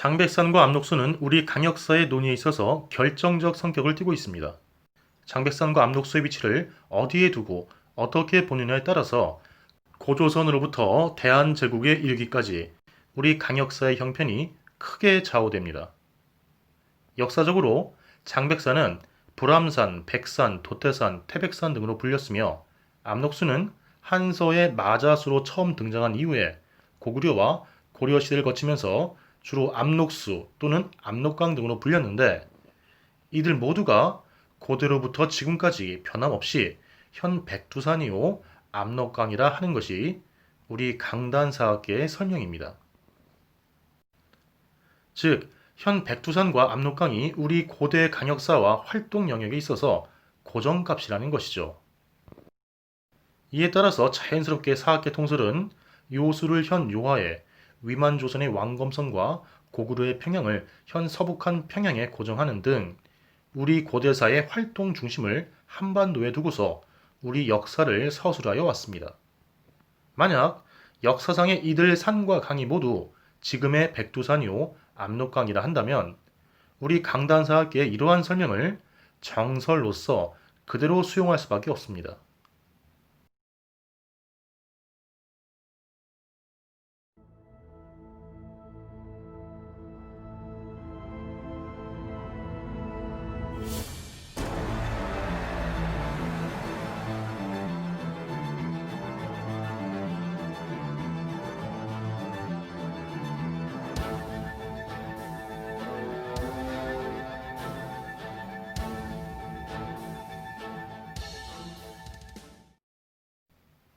장백산과 압록수는 우리 강역사의 논의에 있어서 결정적 성격을 띠고 있습니다. 장백산과 압록수의 위치를 어디에 두고 어떻게 보느냐에 따라서 고조선으로부터 대한제국에 이르기까지 우리 강역사의 형편이 크게 좌우됩니다. 역사적으로 장백산은 불암산, 백산, 도태산, 태백산 등으로 불렸으며 압록수는 한서의 마자수로 처음 등장한 이후에 고구려와 고려 시대를 거치면서 주로 압록수 또는 압록강 등으로 불렸는데 이들 모두가 고대로부터 지금까지 변함없이 현 백두산이요 압록강이라 하는 것이 우리 강단사학계의 설명입니다. 즉, 현 백두산과 압록강이 우리 고대 강역사와 활동 영역에 있어서 고정값이라는 것이죠. 이에 따라서 자연스럽게 사학계 통설은 요수를 현 요하에 위만 조선의 왕검성과 고구려의 평양을 현 서북한 평양에 고정하는 등 우리 고대사의 활동 중심을 한반도에 두고서 우리 역사를 서술하여 왔습니다. 만약 역사상의 이들 산과 강이 모두 지금의 백두산이요 압록강이라 한다면 우리 강단사학계의 이러한 설명을 정설로서 그대로 수용할 수밖에 없습니다.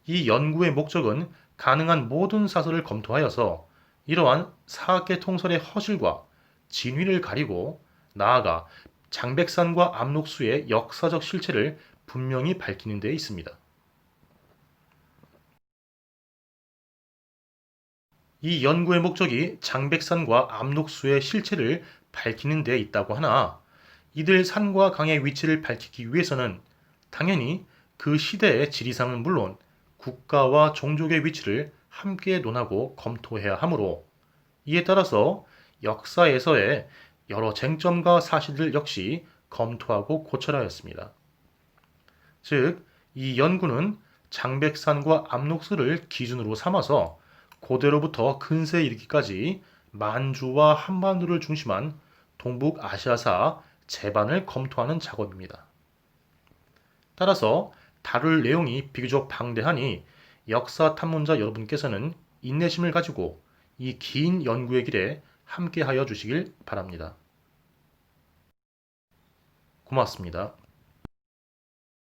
이 연구의 목적은 가능한 모든 사설을 검토하여서 이러한 사학계 통설의 허실과 진위를 가리고 나아가 장백산과 압록수의 역사적 실체를 분명히 밝히는 데 있습니다. 이 연구의 목적이 장백산과 압록수의 실체를 밝히는 데 있다고 하나 이들 산과 강의 위치를 밝히기 위해서는 당연히 그 시대의 지리상은 물론 국가와 종족의 위치를 함께 논하고 검토해야 하므로 이에 따라서 역사에서의 여러 쟁점과 사실들 역시 검토하고 고찰하였습니다. 즉, 이 연구는 장백산과 압록수를 기준으로 삼아서 고대로부터 근세에 이르기까지 만주와 한반도를 중심한 동북아시아사 제반을 검토하는 작업입니다. 따라서 다룰 내용이 비교적 방대하니 역사 탐문자 여러분께서는 인내심을 가지고 이 긴 연구의 길에 함께하여 주시길 바랍니다. 고맙습니다.